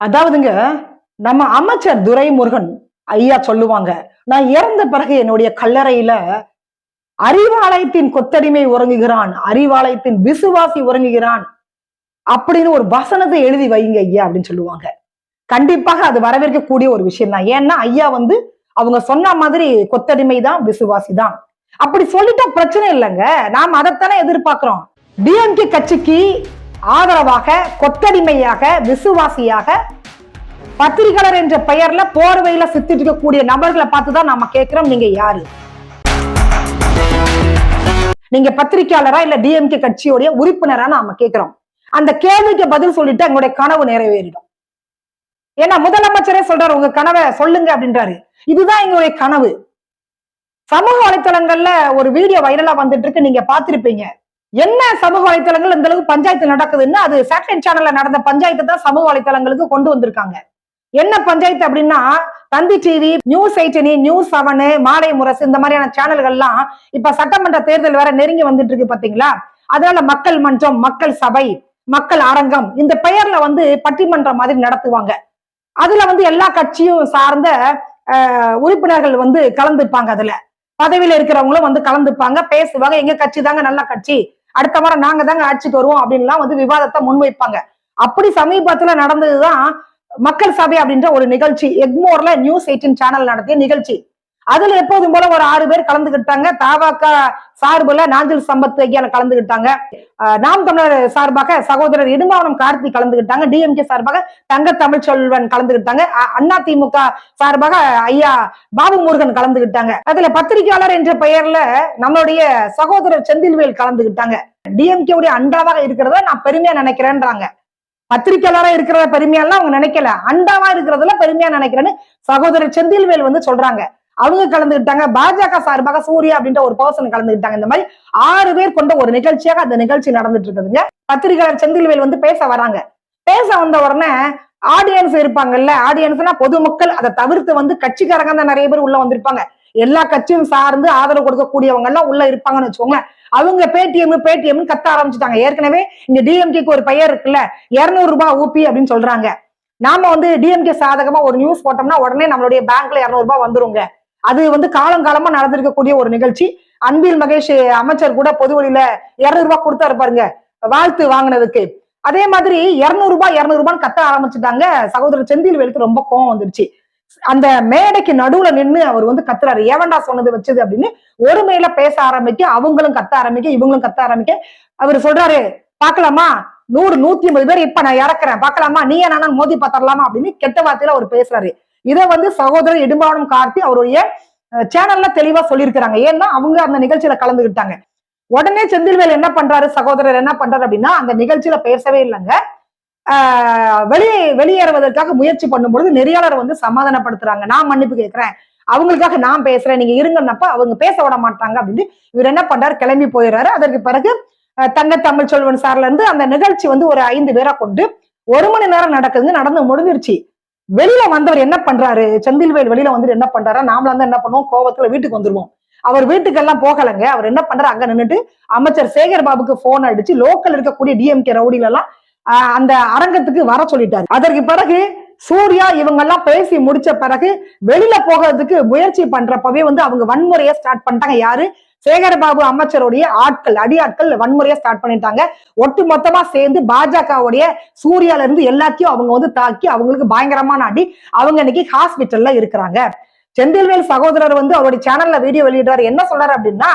அதாவதுங்க நம்ம அமைச்சர் துரைமுருகன் ஐயா சொல்லுவாங்க நான் இறந்த பிறகு என்னுடைய கல்லறையில அறிவாலயத்தின் கொத்தடிமை உறங்குகிறான் அறிவாலயத்தின் விசுவாசி உறங்குகிறான் அப்படின்னு ஒரு வசனத்தை எழுதி வைங்க ஐயா அப்படின்னு சொல்லுவாங்க. கண்டிப்பாக அது வரவேற்கக்கூடிய ஒரு விஷயம் தான். ஏன்னா ஐயா வந்து அவங்க சொன்ன மாதிரி கொத்தடிமை தான் விசுவாசி தான். அப்படி சொல்லிட்டா பிரச்சனை இல்லைங்க. நாம் அதைத்தானே எதிர்பார்க்கிறோம். டிஎம்கே கட்சிக்கு ஆதரவாக கொத்தடிமையாக விசுவாசியாக பத்திரிகையாளர் என்ற பெயர்ல போர்வையில சித்திட்டு இருக்கக்கூடிய நபர்களை பார்த்து தான் நாம கேட்கிறோம். நீங்க யாரு? நீங்க பத்திரிகையாளரா இல்ல டிஎம்கே கட்சியோடைய உறுப்பினரா நாம கேட்கிறோம். அந்த கேள்விக்கு பதில் சொல்லிட்டு எங்களுடைய கனவு நிறைவேறிடும். ஏன்னா முதலமைச்சரே சொல்றாரு உங்க கனவை சொல்லுங்க அப்படின்றாரு. இதுதான் எங்களுடைய கனவு. சமூக வலைத்தளங்கள்ல ஒரு வீடியோ வைரலா வந்துட்டு இருக்கு. நீங்க பார்த்திருப்பீங்க. என்ன சமூக வலைத்தளங்கள் இந்த அளவுக்கு பஞ்சாயத்து நடக்குதுன்னு அது சேட்டலைட் சேனல்ல நடந்த பஞ்சாயத்து தான் சமூக வலைத்தளங்களுக்கு கொண்டு வந்திருக்காங்க. என்ன பஞ்சாயத்து அப்படின்னா Thanthi TV news eighteen news seven Malai Murasu இந்த மாதிரியான சேனல்கள்லாம் இப்ப சட்டமன்ற தேர்தல் வேற நெருங்கி வந்துட்டு இருக்கு பாத்தீங்களா? அதனால மக்கள் மன்றம் மக்கள் சபை மக்கள் அரங்கம் இந்த பெயர்ல வந்து பட்டிமன்றம் மாதிரி நடத்துவாங்க. அதுல வந்து எல்லா கட்சியும் சார்ந்த உறுப்பினர்கள் வந்து கலந்துப்பாங்க அதுல. பதவியில இருக்கிறவங்களும் வந்து கலந்துப்பாங்க பேசுவாங்க. எங்க கட்சி தாங்க நல்ல கட்சி. அடுத்த வாரம் நாங்க தாங்க ஆட்சிக்கு வருவோம் அப்படின்லாம் வந்து விவாதத்தை முன்வைப்பாங்க. அப்படி சமீபத்துல நடந்ததுதான் மக்கள் சபை அப்படின்ற ஒரு நிகழ்ச்சி. எக்மோர்ல நியூஸ் எயிட்டின் சேனல் நடத்திய நிகழ்ச்சி. அதுல எப்போதும் போல ஒரு ஆறு பேர் கலந்துகிட்டாங்க. தாவாக்கா சார்புல நாஞ்சில் சம்பத் ஐயால கலந்துகிட்டாங்க. நாம் தமிழர் சார்பாக சகோதரர் இடும்பாவனம் கார்த்தி கலந்துகிட்டாங்க. டிஎம்கே சார்பாக தங்க தமிழ்ச்செல்வன் கலந்துகிட்டாங்க. அண்ணா திமுக சார்பாக ஐயா பாபு முருகன் கலந்துகிட்டாங்க. அதுல பத்திரிகையாளர் என்ற பெயர்ல நம்மளுடைய சகோதரர் செந்தில்வேல் கலந்துகிட்டாங்க. டிஎம்கே உடைய அண்டாவாக இருக்கிறத நான் பெருமையா நினைக்கிறேன்றாங்க. பத்திரிகையாளரா இருக்கிறத பெருமையாலாம் அவங்க நினைக்கல. அண்டாவா இருக்கிறதுல பெருமையா நினைக்கிறேன்னு சகோதரர் செந்தில்வேல் வந்து சொல்றாங்க. அவங்க கலந்துக்கிட்டாங்க பாஜக சார்பாக சூர்யா அப்படின்ற ஒரு பர்சன் கலந்துக்கிட்டாங்க இந்த மாதிரி ஆறு பேர் கொண்ட ஒரு நிகழ்ச்சியாக அந்த நிகழ்ச்சி நடந்துட்டு இருக்குதுங்க. பத்திரிகையாளர் செந்தில்வேல் வந்து பேச வராங்க. பேச வந்த உடனே ஆடியன்ஸ் இருப்பாங்கல்ல ஆடியன்ஸ்னா பொதுமக்கள் அதை தவிர்த்து வந்து கட்சிக்காரங்க தான் நிறைய பேர் உள்ள வந்திருப்பாங்க. எல்லா கட்சியும் சார்ந்து ஆதரவு கொடுக்கக்கூடியவங்க எல்லாம் உள்ள இருப்பாங்கன்னு வச்சுக்கோங்க அவங்க பேடிஎம் பேடிஎம் கத்த ஆரம்பிச்சுட்டாங்க. ஏற்கனவே இங்க டிஎம்கேக்கு ஒரு பெயர் இருக்குல்ல இருநூறு ரூபாய் ஊபி அப்படின்னு சொல்றாங்க. நாம வந்து டிஎம்கே சாதகமா ஒரு நியூஸ் போட்டோம்னா உடனே நம்மளுடைய பேங்க்ல இருநூறு ரூபாய் வந்துருங்க. அது வந்து காலம் காலமா நடந்திருக்கக்கூடிய ஒரு நிகழ்ச்சி. அன்பில் மகேஷ் அமைச்சர் கூட பொது வழியில இருநூறு ரூபாய் கொடுத்தாரு பாருங்க. வாழ்த்து வாங்கினதுக்கு. அதே மாதிரி இருநூறு ரூபாய் இருநூறு ரூபான்னு கத்த ஆரம்பிச்சுட்டாங்க. சகோதரர் செந்தில்வேலுக்கு ரொம்ப கோவம் வந்துருச்சு. அந்த மேடைக்கு நடுவுல நின்று அவர் வந்து கத்துறாரு. ஏவண்டா சொன்னது வச்சது அப்படின்னு ஒரு மேல பேச ஆரம்பிக்க அவங்களும் கத்த ஆரம்பிக்க இவங்களும் கத்த ஆரம்பிக்க அவர் சொல்றாரு பாக்கலாமா நூறு நூத்தி ஐம்பது பேர் இப்ப நான் இறக்குறேன். பாக்கலாமா நீ என்ன மோதி பார்த்தரலாமா அப்படின்னு கெட்ட வார்த்தையில அவர் பேசுறாரு. இதை வந்து சகோதரர் இடும்பாவனம் கார்த்தி அவருடைய சேனல்ல தெளிவா சொல்லியிருக்கிறாங்க. ஏன்னா அவங்க அந்த நிகழ்ச்சியில கலந்துகிட்டாங்க. உடனே செந்தில்வேல் என்ன பண்றாரு? சகோதரர் என்ன பண்றாரு அப்படின்னா அந்த நிகழ்ச்சியில பேசவே இல்லைங்க. ஆஹ் வெளியே வெளியேறுவதற்காக முயற்சி பண்ணும்பொழுது நெறியாளர் வந்து சமாதானப்படுத்துறாங்க. நான் மன்னிப்பு கேட்கிறேன். அவங்களுக்காக நான் பேசுறேன். நீங்க இருங்கன்னப்ப அவங்க பேச விட மாட்டாங்க அப்படின்னு இவர் என்ன பண்றாரு? கிளம்பி போயிடுறாரு. அதற்கு பிறகு தங்க தமிழ் செல்வன் சார்ல இருந்து அந்த நிகழ்ச்சி வந்து ஒரு ஐந்து பேரை கொண்டு ஒரு மணி நேரம் நடக்குதுங்க. நடந்து முடிஞ்சிருச்சு. வெளியில வந்தவர் என்ன பண்றாரு? செந்தில்வேல் வெளியில வந்துட்டு என்ன பண்றாரு? நாமளா வந்து என்ன பண்ணுவோம்? கோவத்துல வீட்டுக்கு வந்துருவோம். அவர் வீட்டுக்கெல்லாம் போகலைங்க. அவர் என்ன பண்றாரு? அங்க நின்னுட்டு அமைச்சர் சேகர் பாபுக்கு போன் அடிச்சு லோக்கல் இருக்கக்கூடிய டிஎம்கே ரவுடில எல்லாம் ஆஹ், அந்த அரங்கத்துக்கு வர சொல்லிட்டாரு. அதற்கு பிறகு சூர்யா இவங்க எல்லாம் பேசி முடிச்ச பிறகு வெளியில போகிறதுக்கு முயற்சி பண்றப்பவே வந்து அவங்க வன்முறையை ஸ்டார்ட் பண்ணிட்டாங்க. யாரு? சேகரபாபு அமைச்சருடைய ஆட்கள் அடியாட்கள் வன்முறையை ஸ்டார்ட் பண்ணிட்டாங்க. ஒட்டு மொத்தமா சேர்ந்து பாஜகவுடைய சூர்யால இருந்து எல்லாத்தையும் அவங்க வந்து தாக்கி அவங்களுக்கு பயங்கரமான அடி. அவங்க இன்னைக்கு ஹாஸ்பிட்டல்ல இருக்கிறாங்க. செந்தில்வேல் சகோதரர் வந்து அவருடைய சேனல்ல வீடியோ வெளியிடுறாரு. என்ன சொல்றாரு அப்படின்னா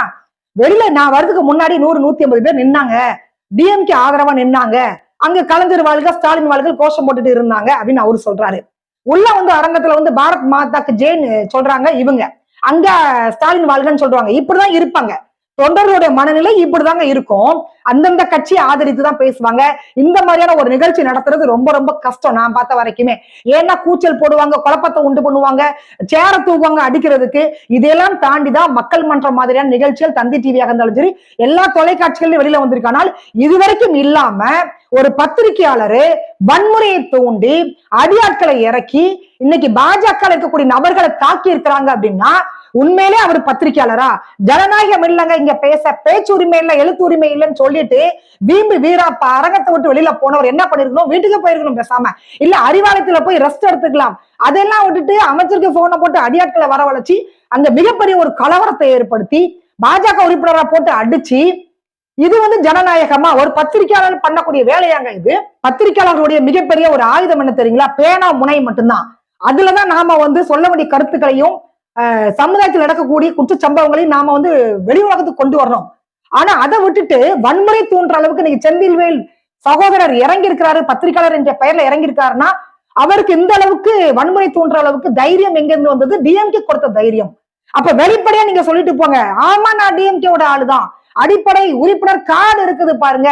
வெளியில நான் வரதுக்கு முன்னாடி நூறு நூத்தி ஐம்பது பேர் நின்னாங்க. டிஎம்கே ஆதரவா நின்னாங்க. அங்க கலைஞர் வாழ்க ஸ்டாலின் வாழ்கள் கோஷம் போட்டுட்டு இருந்தாங்க அப்படின்னு அவரு சொல்றாரு. உள்ள வந்து அரங்கத்துல வந்து பாரத் மாதாக்கு ஜெயின் சொல்றாங்க இவங்க. அங்க ஸ்டாலின் வாழ்கன்னு சொல்றாங்க. இப்படிதான் இருப்பாங்க. தொண்டர்களுடைய மனநிலை இப்படிதாங்க இருக்கும். அந்தந்த கட்சியை ஆதரித்து தான் பேசுவாங்க. இந்த மாதிரியான ஒரு நிகழ்ச்சி நடத்துறது ரொம்ப ரொம்ப கஷ்டம் நான் பார்த்த வரைக்குமே. ஏன்னா கூச்சல் போடுவாங்க குழப்பத்தை உண்டு பண்ணுவாங்க சேர தூக்குவாங்க அடிக்கிறதுக்கு. இதெல்லாம் தாண்டி தான் மக்கள் மன்றம் மாதிரியான நிகழ்ச்சிகள் தந்தி டிவியாக இருந்தாலும் சரி எல்லா தொலைக்காட்சிகளிலும் வெளியில வந்துருக்கானா இது வரைக்கும் இல்லாம ஒரு பத்திரிகையாளரு வன்முறையை தூண்டி அடியாட்களை இறக்கி இன்னைக்கு பாஜக இருக்கக்கூடிய நபர்களை தாக்கி இருக்கிறாங்க அப்படின்னா உண்மையிலே அவர் பத்திரிக்கையாளரா ஜனநாயகம் இல்லைங்க இங்க பேச பேச்சுரிமை இல்ல எழுத்துரிமை இல்லைன்னு சொல்லிட்டு வீம்பு வீராப்பா அரங்கத்தை விட்டு வெளியில போனவர் என்ன பண்ணிருக்கணும்? வீட்டுக்கு போயிருக்கணும் பேசாம. இல்ல அறிவாலயத்துல போய் ரெஸ்ட் எடுத்துக்கலாம். அதெல்லாம் விட்டுட்டு அமைச்சருக்கு போனை போட்டு அடியாட்களை வரவழைச்சு அங்க மிகப்பெரிய ஒரு கலவரத்தை ஏற்படுத்தி பாஜக உறுப்பினரை போட்டு அடிச்சு இது வந்து ஜனநாயகமா? ஒரு பத்திரிகையாளர் பண்ணக்கூடிய வேலையாங்க இது. பத்திரிகையாளர்களுடைய மிகப்பெரிய ஒரு ஆயுதம் என்ன தெரியுங்களா? பேனா முனை மட்டும்தான். அதுலதான் நாம வந்து சொல்ல வேண்டிய கருத்துக்களையும் சமுதாயத்தில் நடக்கக்கூடிய குற்றச்சம்பவங்களையும் நாம வந்து வெளி உலகத்துக்கு கொண்டு வரணும். ஆனா அதை விட்டுட்டு வன்முறை தூண்டுற அளவுக்கு நீங்க செந்தில்வேல் சகோதரர் இறங்கி இருக்கிறாரு பத்திரிகையாளர் என்ற பெயர்ல இறங்கி இருக்காருன்னா அவருக்கு இந்த அளவுக்கு வன்முறை தூண்டுற அளவுக்கு தைரியம் எங்க இருந்து வந்தது டிஎம்கே கொடுத்த தைரியம். அப்ப வெளிப்படையா நீங்க சொல்லிட்டு போங்க. ஆமா நான் டிஎம்கேவோட ஆளுதான். அடிப்படை உறுப்பினர் கார்டு இருக்குது பாருங்க.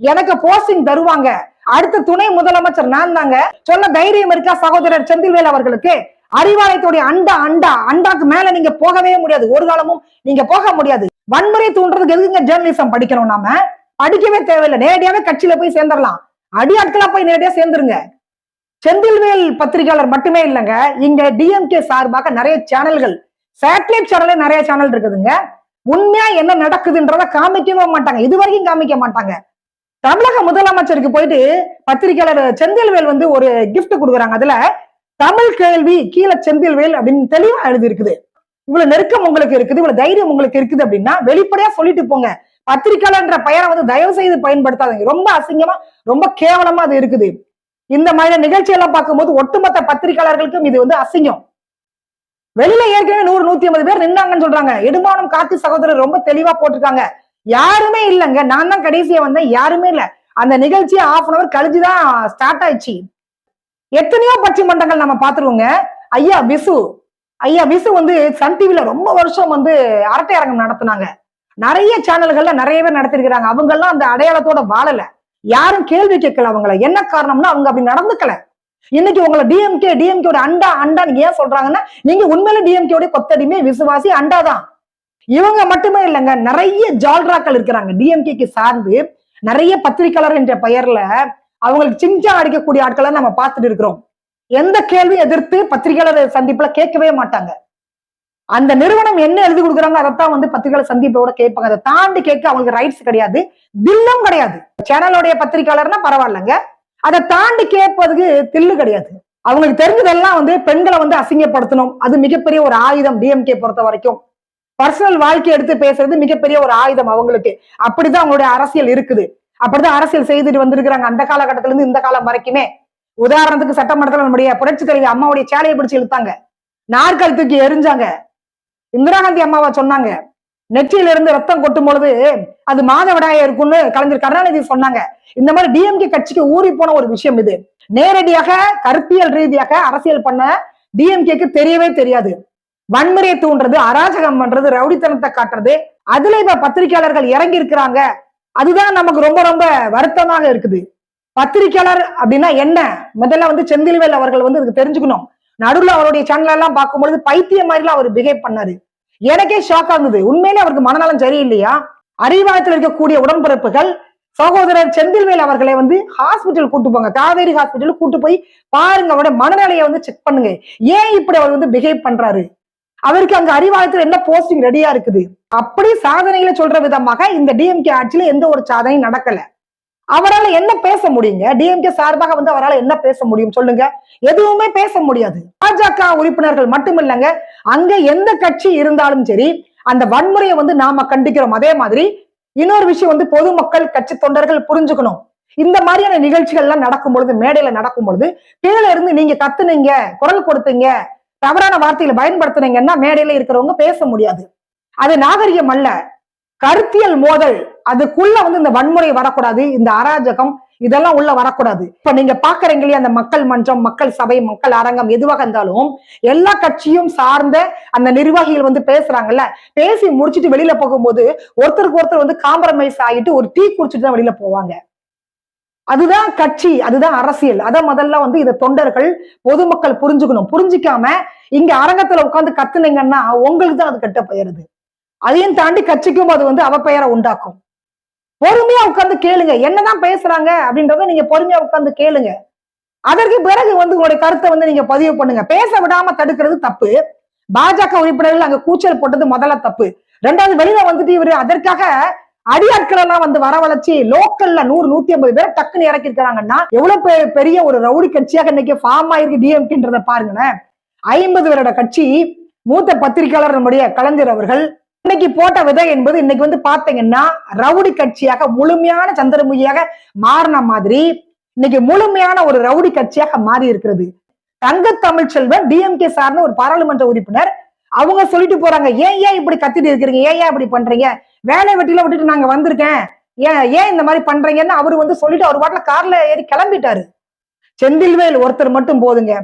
எனக்கு போஸ்டிங் தருவாங்க. அடுத்த துணை முதலமைச்சர் நான் தாங்க. சொல்ல தைரியம் இருக்கா சகோதரர் செந்தில்வேல் அவர்களுக்கு? அறிவாலயத்துடைய அண்டா அண்டா அண்டாக்கு மேல நீங்க போகவே முடியாது. ஒரு காலமும் நீங்க போக முடியாது. வன்முறை தூண்டுறதுக்கு எதுக்குங்க ஜேர்னலிசம் படிக்கணும் நாம? படிக்கவே தேவையில்லை. நேரடியாவே கட்சியில போய் சேர்ந்துடலாம். அடியாட்களா போய் நேரடியா சேர்ந்துருங்க. செந்தில்வேல் பத்திரிகையாளர் மட்டுமே இல்லைங்க. இங்க டிஎம்கே சார்பாக நிறைய சேனல்கள் சேட்டலைட் சேனல்ல நிறைய சேனல் இருக்குதுங்க. உண்மையா என்ன நடக்குதுன்றத காமிக்கவே மாட்டாங்க. இது வரைக்கும் காமிக்க மாட்டாங்க. தமிழக முதலமைச்சருக்கு போயிட்டு பத்திரிகையாளர் செந்தில்வேல் வந்து ஒரு கிஃப்ட் கொடுக்குறாங்க. அதுல தமிழ் கேள்வி கீழே செந்தில்வேல் அப்படின்னு தெளிவா எழுதி இருக்குது இவ்வளவு நெருக்கம் உங்களுக்கு இருக்குது இவ்வளவு தைரியம் உங்களுக்கு இருக்குது அப்படின்னா வெளிப்படையா சொல்லிட்டு போங்க. பத்திரிகையாளர்ன்ற பெயரை வந்து தயவு செய்து பயன்படுத்தாதீங்க. ரொம்ப அசிங்கமா ரொம்ப கேவலமா அது இருக்குது. இந்த மாதிரி நிகழ்ச்சியெல்லாம் பார்க்கும்போது ஒட்டுமொத்த பத்திரிகையாளர்களுக்கும் இது வந்து அசிங்கம். வெளியில ஏற்கனவே நூறு நூத்தி ஐம்பது பேர் நின்னாங்கன்னு சொல்றாங்க. எடுமானம் காத்து சகோதரர் ரொம்ப தெளிவா போட்டிருக்காங்க. யாருமே இல்லைங்க. நான் தான் கடைசியா வந்தேன். யாருமே இல்லை. அந்த நிகழ்ச்சியை ஆஃப் அன் அவர் கழிஞ்சுதான் ஸ்டார்ட் ஆயிடுச்சு. எத்தனையோ பட்டிமன்றங்கள் நம்ம பாத்துருவோங்க ஐயா விசு ஐயா விசு வந்து சன் டிவில ரொம்ப வருஷம் வந்து அரட்டை அரங்கம் நடத்துனாங்க. நிறைய சேனல்கள்ல நிறைய பேர் நடத்திருக்கிறாங்க. அவங்க எல்லாம் அந்த அடையாளத்தோட வாழல. யாரும் கேள்வி கேட்கல அவங்கள. என்ன காரணம்னா அவங்க அப்படி நடந்துக்கல. இன்னைக்கு உங்களை டிஎம்கே டிஎம்கேட அண்டா அண்டான்னு ஏன் சொல்றாங்கன்னா நீங்க உண்மையில டிஎம்கேட கொத்தடிமே விசுவாசி அண்டாதான். இவங்க மட்டுமே இல்லைங்க நிறைய ஜால்ராக்கள் இருக்கிறாங்க. டிஎம்கேக்கு சார்ந்து நிறைய பத்திரிகையாளர் என்ற பெயர்ல அவங்களுக்கு சிஞ்சா அடிக்கக்கூடிய ஆட்களை நம்ம பார்த்துட்டு இருக்கிறோம். எந்த கேள்வியும் எதிர்த்து பத்திரிகையாளர் சந்திப்புல கேட்கவே மாட்டாங்க. அந்த நிறுவனம் என்ன எழுதி கொடுக்குறாங்க அதைத்தான் வந்து பத்திரிகையாளர் சந்திப்போட கேட்பாங்க. அதை தாண்டி கேட்க அவங்களுக்கு ரைட்ஸ் கிடையாது. தில்லும் கிடையாது. சேனலோடைய பத்திரிகையாளர்னா பரவாயில்லைங்க. அதை தாண்டி கேட்பதுக்கு தில்லு கிடையாது. அவங்களுக்கு தெரிஞ்சதெல்லாம் வந்து பெண்களை வந்து அசிங்கப்படுத்தணும். அது மிகப்பெரிய ஒரு ஆயுதம் டிஎம்கே பொறுத்த வரைக்கும். பர்சனல் வாழ்க்கை எடுத்து பேசுறது மிகப்பெரிய ஒரு ஆயுதம் அவங்களுக்கு. அப்படிதான் அவங்களுடைய அரசியல் இருக்குது. அப்படிதான் அரசியல் செய்துட்டு வந்திருக்கிறாங்க. அந்த காலகட்டத்தில இருந்து இந்த காலம் வரைக்குமே. உதாரணத்துக்கு சட்டமன்றத்தில் நம்முடைய புரட்சி தலைவி அம்மாவுடைய சேலையை பிடிச்சு இழுத்தாங்க. நாற்கால் தூக்கி எரிஞ்சாங்க. இந்திரா காந்தி அம்மாவா சொன்னாங்க. நெற்றியில இருந்து ரத்தம் கொட்டும் பொழுது அது மாதவிடாயா இருக்கும்னு கலைஞர் கருணாநிதி சொன்னாங்க. இந்த மாதிரி டிஎம்கே கட்சிக்கு ஊறி போன ஒரு விஷயம் இது. நேரடியாக கருத்தியல் ரீதியாக அரசியல் பண்ண டிஎம்கேக்கு தெரியவே தெரியாது. வன்முறையை தூண்டுறது அராஜகம் பண்றது ரவுடித்தனத்தை காட்டுறது அதுல இப்ப பத்திரிகையாளர்கள் இறங்கி இருக்கிறாங்க அதுதான் நமக்கு ரொம்ப ரொம்ப வருத்தமாக இருக்குது. பத்திரிகையாளர் அப்படின்னா என்ன? முதல்ல வந்து செந்தில்வேல் அவர்கள் வந்து இதுக்கு தெரிஞ்சுக்கணும். நடுவில் அவருடைய சேனல் எல்லாம் பார்க்கும்பொழுது பைத்தியம் மாதிரிலாம் அவர் பிஹேவ் பண்ணாரு. எனக்கே ஷாக் இருந்தது. உண்மையிலே அவருக்கு மனநலம் சரியில்லையா? அறிவாயத்தில் இருக்கக்கூடிய உடன்பிறப்புகள் சகோதரர் செந்தில்வேல் அவர்களை வந்து ஹாஸ்பிட்டல் கூட்டு போங்க. காவேரி ஹாஸ்பிட்டல் கூட்டு போய் பாருங்க. அவருடைய மனநிலையை வந்து செக் பண்ணுங்க. ஏன் இப்படி அவர் வந்து பிஹேவ் பண்றாரு? அவருக்கு அங்க அறிவாளத்துல என்ன போஸ்டிங் ரெடியா இருக்குது? அப்படி சாதனைகளை சொல்ற விதமாக இந்த டிஎம்கே ஆட்சியில எந்த ஒரு சாதனையும் நடக்கல. அவரால என்ன பேச முடியுங்க? டிஎம்கே சார்பாக வந்து அவரால் என்ன பேச முடியும்? சொல்லுங்க. எதுவுமே பேச முடியாது. பாஜக உறுப்பினர்கள் மட்டும் இல்லைங்க அங்க எந்த கட்சி இருந்தாலும் சரி அந்த வன்முறையை வந்து நாம கண்டிக்கிறோம். அதே மாதிரி இன்னொரு விஷயம் வந்து பொதுமக்கள் கட்சி தொண்டர்கள் புரிஞ்சுக்கணும். இந்த மாதிரியான நிகழ்ச்சிகள் எல்லாம் நடக்கும் பொழுது மேடையில நடக்கும் பொழுது கீழே இருந்து நீங்க கத்துனீங்க குரல் கொடுத்தீங்க தவறான வார்த்தையில பயன்படுத்துனீங்கன்னா மேடையில இருக்கிறவங்க பேச முடியாது. அது நாகரிகம் அல்ல. கருத்தியல் மோதல். அதுக்குள்ள வந்து இந்த வன்முறை வரக்கூடாது இந்த அராஜகம் இதெல்லாம் உள்ள வரக்கூடாது. இப்ப நீங்க பாக்குறீங்க இல்லையா அந்த மக்கள் மன்றம் மக்கள் சபை மக்கள் அரங்கம் எதுவாக இருந்தாலும் எல்லா கட்சியும் சார்ந்த அந்த நிர்வாகிகள் வந்து பேசுறாங்கல்ல பேசி முடிச்சிட்டு வெளியில போகும்போது ஒருத்தருக்கு ஒருத்தர் வந்து காம்ப்ரமைஸ் ஆகிட்டு ஒரு டீ குடிச்சிட்டு தான் வெளியில போவாங்க. அதுதான் கட்சி அதுதான் அரசியல். அத முதல்ல வந்து இதை தொண்டர்கள் பொதுமக்கள் புரிஞ்சுக்கணும். புரிஞ்சிக்காம இங்க அரங்கத்துல உட்கார்ந்து கத்துனீங்கன்னா உங்களுக்கு தான் அது கெட்ட பெயருது. அதையும் தாண்டி கட்சிக்கும் அது வந்து அவ பெயரை உண்டாக்கும். பொறுமையா உட்கார்ந்து கேளுங்க. என்னதான் பேசுறாங்க அப்படின்றத நீங்க பொறுமையா உட்கார்ந்து கேளுங்க. அதற்கு பிறகு வந்து உங்களுடைய கருத்தை வந்து நீங்க பதிவு பண்ணுங்க. பேச விடாம தடுக்கிறது தப்பு. பாஜக உறுப்பினர்கள் அங்க கூச்சல் போட்டது முதல்ல தப்பு. ரெண்டாவது வெளியில வந்துட்டு இவரு அதற்காக அடியாட்கள் எல்லாம் வந்து வரவழைச்சு லோக்கல்ல நூறு நூத்தி ஐம்பது பேர் டக்குன்னு இறக்கி இருக்கிறாங்கன்னா எவ்வளவு பெரிய ஒரு ரவுடி கட்சியாக இன்னைக்கு ஃபார்ம் ஆயிருக்கு டிஎம்கின்றத பாருங்களேன். ஐம்பது பேரோட கட்சி மூத்த பத்திரிகையாளர் நம்முடைய கலைஞர் அவர்கள் இன்னைக்கு போட்ட விதை என்பது இன்னைக்கு வந்து பாத்தீங்கன்னா ரவுடி கட்சியாக முழுமையான சந்திரமுகியாக மாறின மாதிரி இன்னைக்கு முழுமையான ஒரு ரவுடி கட்சியாக மாறி இருக்கிறது தங்க தமிழ்ச்செல்வன் டிஎம்கே சார்ந்த ஒரு பாராளுமன்ற உறுப்பினர் அவங்க சொல்லிட்டு போறாங்க ஏன் ஏன் இப்படி கத்திட்டு இருக்கிறீங்க? ஏன் ஏன் இப்படி பண்றீங்க? வேலை வெட்டில விட்டுட்டு நாங்க வந்திருக்கேன். ஏன் ஏன் இந்த மாதிரி பண்றீங்கன்னு அவரு வந்து சொல்லிட்டு அவர் பாட்டுல கார்ல ஏறி கிளம்பிட்டாரு. செந்தில்வேல் ஒருத்தர் மட்டும் போதுங்க.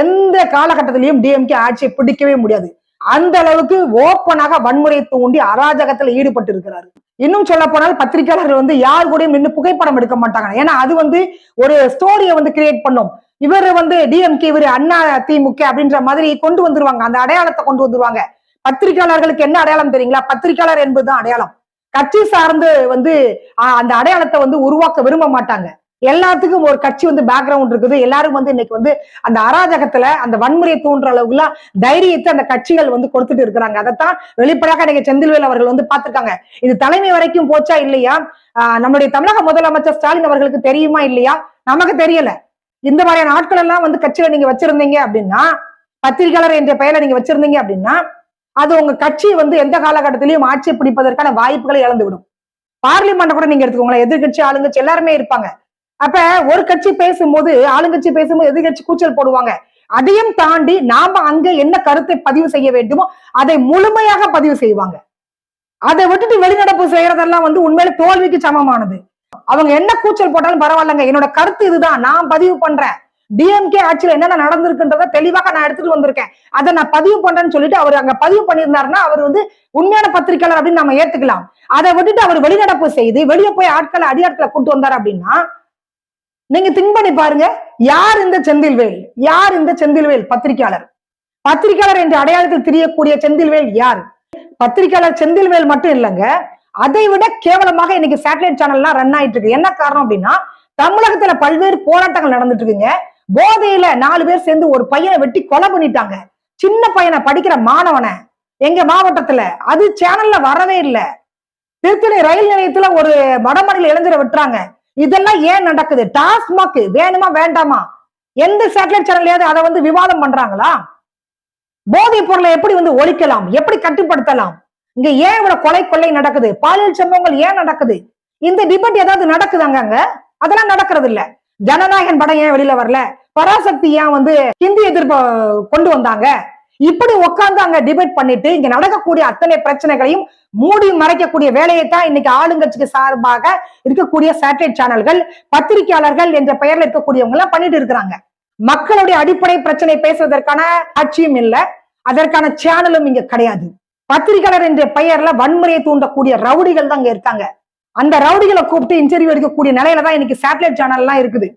எந்த காலகட்டத்திலையும் டிஎம்கே ஆட்சியை பிடிக்கவே முடியாது. அந்த அளவுக்கு ஓப்பனாக வன்முறையை தூண்டி அராஜகத்துல ஈடுபட்டு இருக்கிறாரு இன்னும் சொல்ல போனால் பத்திரிகையாளர்கள் வந்து யார் கூடயும் நின்று புகைப்படம் எடுக்க மாட்டாங்க. ஏன்னா அது வந்து ஒரு ஸ்டோரியை வந்து கிரியேட் பண்ணும். இவர் வந்து டிஎம்கே இவர் அண்ணா திமுக அப்படின்ற மாதிரி கொண்டு வந்துருவாங்க. அந்த அடையாளத்தை கொண்டு வந்துருவாங்க. பத்திரிகையாளர்களுக்கு என்ன அடையாளம் தெரியுங்களா? பத்திரிகையாளர் என்பதுதான் அடையாளம். கட்சி சார்ந்து வந்து ஆஹ், அந்த அடையாளத்தை வந்து உருவாக்க விரும்ப மாட்டாங்க. எல்லாத்துக்கும் ஒரு கட்சி வந்து பேக்ரவுண்ட் இருக்குது. எல்லாரும் வந்து இன்னைக்கு வந்து அந்த அராஜகத்துல அந்த வன்முறையை தூண்டுற அளவுக்குல தைரியத்தை அந்த கட்சிகள் வந்து கொடுத்துட்டு இருக்கிறாங்க. அதைத்தான் வெளிப்படையாக இன்னைக்கு செந்தில்வேல் அவர்கள் வந்து பார்த்திருக்காங்க. இது தலைமை வரைக்கும் போச்சா இல்லையா? ஆஹ், நம்முடைய தமிழக முதலமைச்சர் ஸ்டாலின் அவர்களுக்கு தெரியுமா இல்லையா? நமக்கு தெரியல. இந்த மாதிரியான ஆட்கள் எல்லாம் வந்து கட்சியில நீங்க வச்சிருந்தீங்க அப்படின்னா பத்திரிகையாளர் என்ற பெயரை நீங்க வச்சிருந்தீங்க அப்படின்னா அது உங்க கட்சி வந்து எந்த காலகட்டத்திலையும் ஆட்சி பிடிப்பதற்கான வாய்ப்புகளை இழந்து விடும் பார்லிமெண்ட் கூட நீங்க எடுத்துக்கோங்களேன். எதிர்கட்சி ஆளுங்கட்சி எல்லாருமே இருப்பாங்க. அப்ப ஒரு கட்சி பேசும்போது ஆளுங்கட்சி பேசும்போது எதிர்கட்சி கூச்சல் போடுவாங்க. அதையும் தாண்டி நாம அங்க என்ன கருத்தை பதிவு செய்ய வேண்டுமோ அதை முழுமையாக பதிவு செய்வாங்க. அதை விட்டுட்டு வெளிநடப்பு செய்யறதெல்லாம் வந்து உண்மையில தோல்விக்கு சமமானது. அவங்க என்ன கூச்சல் போட்டாலும் பரவாயில்லைங்க. என்னோட கருத்து இதுதான். நான் பதிவு பண்றேன். டிஎம்கே ஆட்சியில் என்னென்ன நடந்திருக்குன்றத தெளிவாக நான் எடுத்துட்டு வந்திருக்கேன். அதை நான் பதிவு பண்றேன்னு சொல்லிட்டு அவர் அங்க பதிவு பண்ணியிருந்தாருன்னா அவர் வந்து உண்மையான பத்திரிக்கையாளர் அப்படின்னு நம்ம ஏத்துக்கலாம். அதை விட்டுட்டு அவர் வெளிநடப்பு செய்து வெளியே போய் ஆட்களை அடியாட்களை கூட்டு வந்தார் அப்படின்னா நீங்க திங்க் பண்ணி பாருங்க. யார் இந்த செந்தில்வேல்? யார் இந்த செந்தில்வேல் பத்திரிக்கையாளர் பத்திரிகையாளர் என்ற அடையாளத்தில் தெரியக்கூடிய செந்தில்வேல் யார்? பத்திரிக்கையாளர் செந்தில்வேல் மட்டும் இல்லைங்க. அதை விட கேவலமாக இன்னைக்கு சேட்டலைட் சேனல்லாம் ரன் ஆயிட்டு இருக்கு. என்ன காரணம் அப்படின்னா தமிழகத்துல பல்வேறு போராட்டங்கள் நடந்துட்டு இருக்குங்க. போதையில நாலு பேர் சேர்ந்து ஒரு பையனை வெட்டி கொலை பண்ணிட்டாங்க. சின்ன பையனை படிக்கிற மாணவனை. எங்க மாவட்டத்துல. அது சேனல்ல வரவே இல்லை. திருத்தணி ரயில் நிலையத்துல ஒரு வடமாநில இளைஞரை விட்டுறாங்க. இதெல்லாம் ஏன் நடக்குது? டாஸ்மாக் வேணுமா வேண்டாமா? எந்த சேட்டலைட் சேனல்லையாவது அதை வந்து விவாதம் பண்றாங்களா? போதைப் பொருளை எப்படி வந்து ஒழிக்கலாம்? எப்படி கட்டுப்படுத்தலாம்? இங்க ஏன் இவ்வளவு கொலை கொள்ளை நடக்குது? பாலியல் சம்பவங்கள் ஏன் நடக்குது? இந்த டிபேட் ஏதாவது நடக்குதாங்க அங்க? அதெல்லாம் நடக்கிறது இல்ல ஜனநாயகன் படம் ஏன் வெளியில வரல? பராசக்தி ஏன் வந்து ஹிந்தி எதிர்ப்பு கொண்டு வந்தாங்க? இப்படி உட்கார்ந்து அங்க டிபேட் பண்ணிட்டு இங்க நடக்கக்கூடிய அத்தனை பிரச்சனைகளையும் மூடி மறைக்கக்கூடிய வேலையை தான் இன்னைக்கு ஆளுங்கட்சிக்கு சார்பாக இருக்கக்கூடிய சேட்டலைட் சேனல்கள் பத்திரிகையாளர்கள் என்ற பெயர்ல இருக்கக்கூடியவங்க எல்லாம் பண்ணிட்டு இருக்கிறாங்க. மக்களுடைய அடிப்படை பிரச்சனை பேசுவதற்கான ஆட்சியும் இல்ல. அதற்கான சேனலும் இங்க கிடையாது. பத்திரிகையாளர் என்ற பெயர்ல வன்முறையை தூண்டக்கூடிய ரவுடிகள் தான் அங்க இருக்காங்க. அந்த ரவுடிகளை கூப்பிட்டு இன்டர்வியூ எடுக்கக்கூடிய நிலையில தான் இன்னைக்கு சேட்டலைட் சேனல் எல்லாம் இருக்குது.